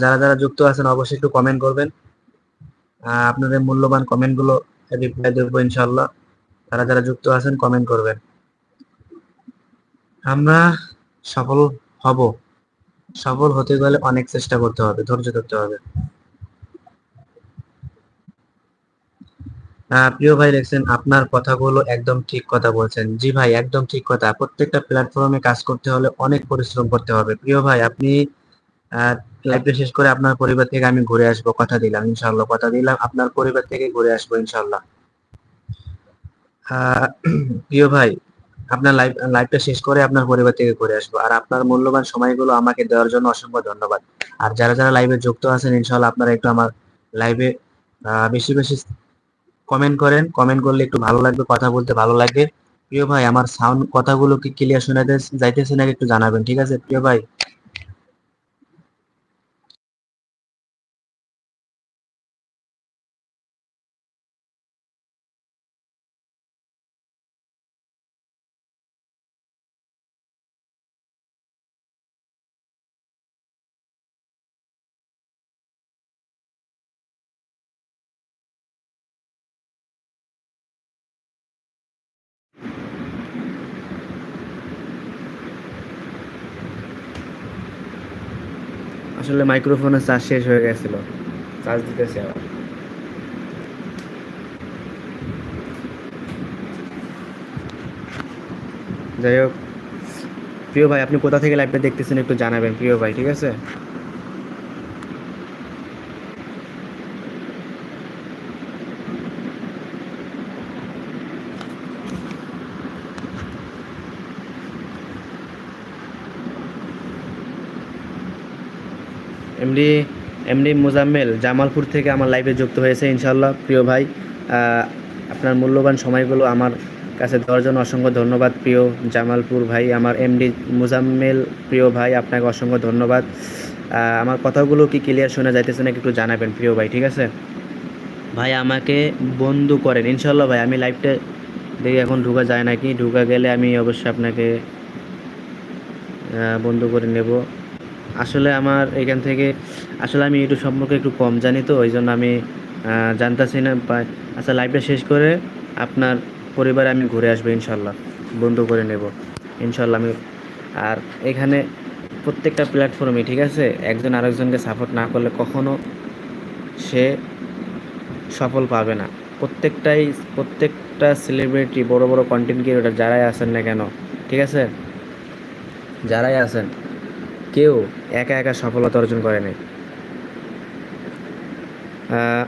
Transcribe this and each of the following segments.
যারা যারা যুক্ত আছেন অবশ্যই একটু কমেন্ট করবেন। আপনাদের মূল্যবান কমেন্টগুলো রিপ্লাই দেবো ইনশাল্লাহ যারা যারা যুক্ত আছেন কমেন্ট করবেন। আমরা সফল হব। সফল হতে গেলে অনেক চেষ্টা করতে হবে, ধৈর্য ধরতে হবে। প্রিয় ভাই দেখছেন, আপনার কথাগুলো একদম ঠিক কথা বলছেন। জি ভাই, একদম ঠিক কথা। প্রত্যেকটা প্ল্যাটফর্মে কাজ করতে হলে অনেক পরিশ্রম করতে হবে। প্রিয় ভাই, আপনি লাইভটা শেষ করে আপনার পরিবার থেকে আমি ঘুরে আসব, কথা দিলাম ইনশাল্লাহ কথা দিলাম। আপনার পরিবার থেকে ঘুরে আসব ইনশাল্লাহ প্রিয় ভাই, আপনার লাইভ লাইভটা শেষ করে আপনার পরিবার থেকে ঘুরে আসব। আর আপনার মূল্যবান সময়গুলো আমাকে দেওয়ার জন্য অসংখ্য ধন্যবাদ। আর যারা যারা লাইভে যুক্ত আছেন ইনশাল্লাহ আপনারা একটু আমার লাইভে বেশি বেশি কমেন্ট করেন। কমেন্ট করলে একটু ভালো লাগবে, কথা বলতে ভালো লাগবে প্রিয় ভাই, আমার সাউন্ড কথাগুলো কি ক্লিয়ার শোনাতে যাইতেছে নাকি একটু জানাবেন, ঠিক আছে? প্রিয় ভাই। আসলে মাইক্রোফোনের চার্জ শেষ হয়ে গেছিল। চার্জ দিতেছি আবার। যাই হোক, প্রিয় ভাই, আপনি কোথা থেকে লাইভটা দেখতেছেন একটু জানাবেন, প্রিয় ভাই, ঠিক আছে? এমডি এমডি মোজাম্মেল, জামালপুর থেকে আমার লাইভে যুক্ত হয়েছে ইনশাল্লাহ প্রিয় ভাই আপনার মূল্যবান সময়গুলো আমার কাছে জন্য অসংখ্য ধন্যবাদ, প্রিয় জামালপুর ভাই, আমার এমডি মোজাম্মেল, প্রিয় ভাই, আপনাকে অসংখ্য ধন্যবাদ। আমার কথাগুলো কি ক্লিয়ার শোনা যাইতেছে নাকি একটু জানাবেন, প্রিয় ভাই, ঠিক আছে? ভাই, আমাকে বন্ধু করেন। ইনশাল্লাহ ভাই, আমি লাইভটা দেখি এখন ঢুকা যায় নাকি? ঢুকা গেলে আমি অবশ্যই আপনাকে বন্ধ করে নেব। আসলে আমার এখান থেকে, আসলে আমি ইউটিউব সম্পর্কে একটু কম জানি তো ওই জন্য আমি জানতাছি না। আচ্ছা লাইভটা শেষ করে আপনার পরিবারে আমি ঘুরে আসব ইনশাল্লাহ, বন্ধ করে নেব ইনশাল্লাহ আমি। আর এখানে প্রত্যেকটা প্ল্যাটফর্মে ঠিক আছে? একজন আরেকজনকে সাপোর্ট না করলে কখনো সে সফল পাবে না। প্রত্যেকটাই, প্রত্যেকটা সেলিব্রিটি বড় বড় কন্টেন্ট ক্রিয়েটর যারাই আছেন না কেন, ঠিক আছে? যারাই আছেন কেউ একা একা সফলতা অর্জন করেনি আহ,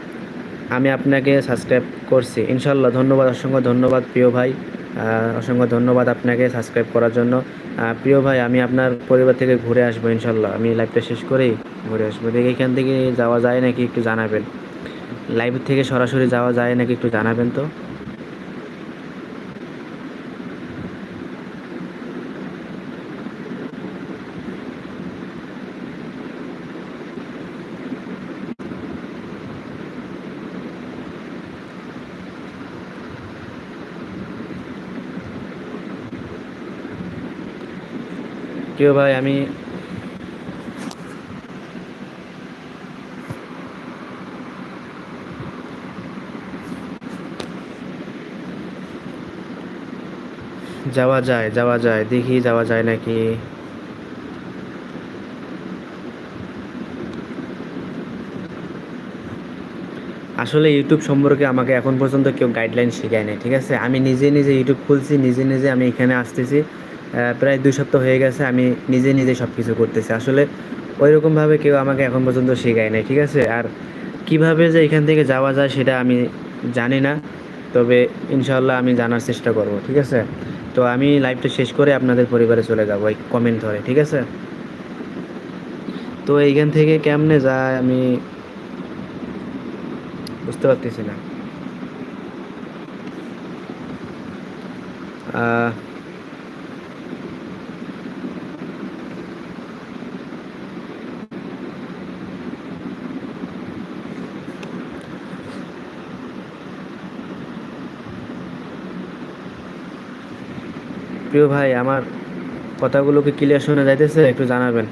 আমি আপনাকে সাবস্ক্রাইব করছি। ইনশাল্লাহ ধন্যবাদ অসংখ্য ধন্যবাদ প্রিয় ভাই। অসংখ্য ধন্যবাদ আপনাকে সাবস্ক্রাইব করার জন্য। প্রিয় ভাই আমি আপনার পরিবার থেকে ঘুরে আসব ইনশাল্লাহ আমি লাইভটা শেষ করেই ঘুরে আসব। দেখি এখান থেকে যাওয়া যায় নাকি একটু জানাবেন। লাইভ থেকে সরাসরি যাওয়া যায় নাকি একটু জানাবেন তো? প্রিয় ভাই, আমি যাওয়া যায় যাওয়া যায়। দেখি যাওয়া যায় নাকি? আসলে ইউটিউব সম্পর্কে আমাকে এখন পর্যন্ত কেউ গাইডলাইন শেখায় নাই ঠিক আছে? আমি নিজে নিজে ইউটিউব খুলছি, নিজে নিজে আমি এখানে আসতেছি। প্রায় দুই সপ্তাহ হয়ে গেছে, আমি নিজে নিজে সব কিছু করতেছি। আসলে ওই রকমভাবে কেউ আমাকে এখন পর্যন্ত শেখায় নাই, ঠিক আছে? আর কীভাবে যে এখান থেকে যাওয়া যায় সেটা আমি জানি না, তবে ইনশাল্লাহ আমি জানার চেষ্টা করব, ঠিক আছে? তো আমি লাইভটা শেষ করে আপনাদের পরিবারে চলে যাব, এই কমেন্ট ধরে, ঠিক আছে? তো এইখান থেকে কেমনে যায় আমি বুঝতে পারতেছি না। প্রিয় ভাই আমার কথাগুলো কি ক্লিয়ার শোনা যাইতেছে? একটু জানাবেন।